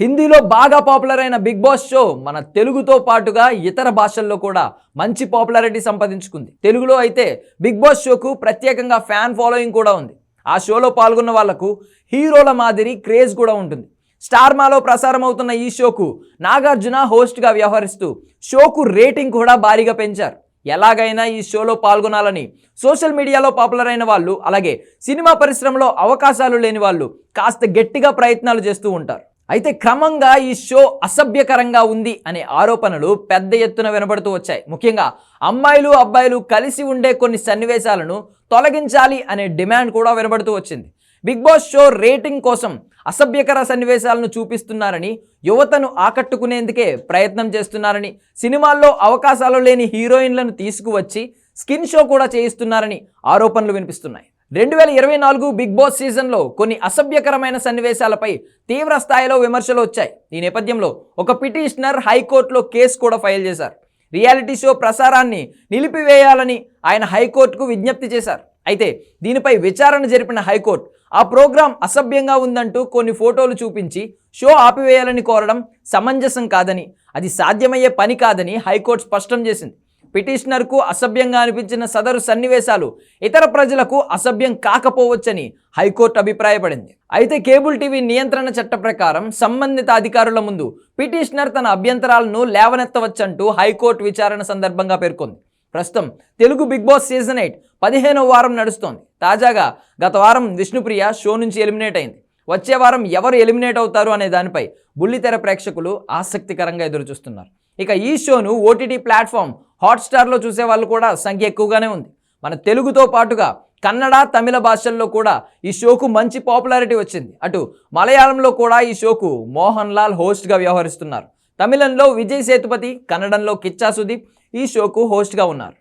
హిందీలో బాగా పాపులర్ అయిన బిగ్ బాస్ షో మన తెలుగుతో పాటుగా ఇతర భాషల్లో కూడా మంచి పాపులారిటీ సంపాదించుకుంది. తెలుగులో అయితే బిగ్ బాస్ షోకు ప్రత్యేకంగా ఫ్యాన్ ఫాలోయింగ్ కూడా ఉంది. ఆ షోలో పాల్గొన్న వాళ్ళకు హీరోల మాదిరి క్రేజ్ కూడా ఉంటుంది. స్టార్ మాలో ప్రసారం అవుతున్న ఈ షోకు నాగార్జున హోస్ట్గా వ్యవహరిస్తూ షోకు రేటింగ్ కూడా భారీగా పెంచారు. ఎలాగైనా ఈ షోలో పాల్గొనాలని సోషల్ మీడియాలో పాపులర్ అయిన వాళ్ళు అలాగే సినిమా పరిశ్రమలో అవకాశాలు లేని వాళ్ళు కాస్త గట్టిగా ప్రయత్నాలు చేస్తూ ఉంటారు. అయితే క్రమంగా ఈ షో అసభ్యకరంగా ఉంది అనే ఆరోపణలు పెద్ద ఎత్తున వినబడుతూ వచ్చాయి. ముఖ్యంగా అమ్మాయిలు అబ్బాయిలు కలిసి ఉండే కొన్ని సన్నివేశాలను తొలగించాలి అనే డిమాండ్ కూడా వినబడుతూ వచ్చింది. బిగ్ బాస్ షో రేటింగ్ కోసం అసభ్యకర సన్నివేశాలను చూపిస్తున్నారని యువతను ఆకట్టుకునేందుకే ప్రయత్నం చేస్తున్నారని సినిమాల్లో అవకాశాలు లేని హీరోయిన్లను తీసుకువచ్చి స్కిన్ షో కూడా చేయిస్తున్నారని ఆరోపణలు వినిపిస్తున్నాయి. రెండు వేల ఇరవై నాలుగు బిగ్ బాస్ సీజన్లో కొన్ని అసభ్యకరమైన సన్నివేశాలపై తీవ్ర స్థాయిలో విమర్శలు వచ్చాయి. ఈ నేపథ్యంలో ఒక పిటిషనర్ హైకోర్టులో కేసు కూడా ఫైల్ చేశారు. రియాలిటీ షో ప్రసారాన్ని నిలిపివేయాలని ఆయన హైకోర్టుకు విజ్ఞప్తి చేశారు. అయితే దీనిపై విచారణ జరిపిన హైకోర్టు ఆ ప్రోగ్రాం అసభ్యంగా ఉందంటూ కొన్ని ఫోటోలు చూపించి షో ఆపివేయాలని కోరడం సమంజసం కాదని అది సాధ్యమయ్యే పని కాదని హైకోర్టు స్పష్టం చేసింది. పిటిషనర్కు అసభ్యంగా అనిపించిన సదరు సన్నివేశాలు ఇతర ప్రజలకు అసభ్యం కాకపోవచ్చని హైకోర్టు అభిప్రాయపడింది. అయితే కేబుల్ టీవీ నియంత్రణ చట్ట ప్రకారం సంబంధిత అధికారుల ముందు పిటిషనర్ తన అభ్యంతరాలను లేవనెత్తవచ్చంటూ హైకోర్టు విచారణ సందర్భంగా పేర్కొంది. ప్రస్తుతం Telugu Big Boss season eight పదిహేనవ వారం నడుస్తోంది. తాజాగా గత వారం విష్ణుప్రియ షో నుంచి ఎలిమినేట్ అయింది. వచ్చే వారం ఎవరు ఎలిమినేట్ అవుతారు అనే దానిపై బుల్లితెర ప్రేక్షకులు ఆసక్తికరంగా ఎదురుచూస్తున్నారు. ఇక ఈ షోను ఓటీటీ ప్లాట్ఫామ్ హాట్స్టార్లో చూసే వాళ్ళు కూడా సంఖ్య ఎక్కువగానే ఉంది. మన తెలుగుతో పాటుగా కన్నడ తమిళ భాషల్లో కూడా ఈ షోకు మంచి పాపులారిటీ వచ్చింది. అటు మలయాళంలో కూడా ఈ షోకు మోహన్ లాల్ హోస్ట్గా వ్యవహరిస్తున్నారు. తమిళంలో విజయ్ సేతుపతి కన్నడంలో కిచ్చా సుదీప్ ఈ షోకు హోస్ట్గా ఉన్నారు.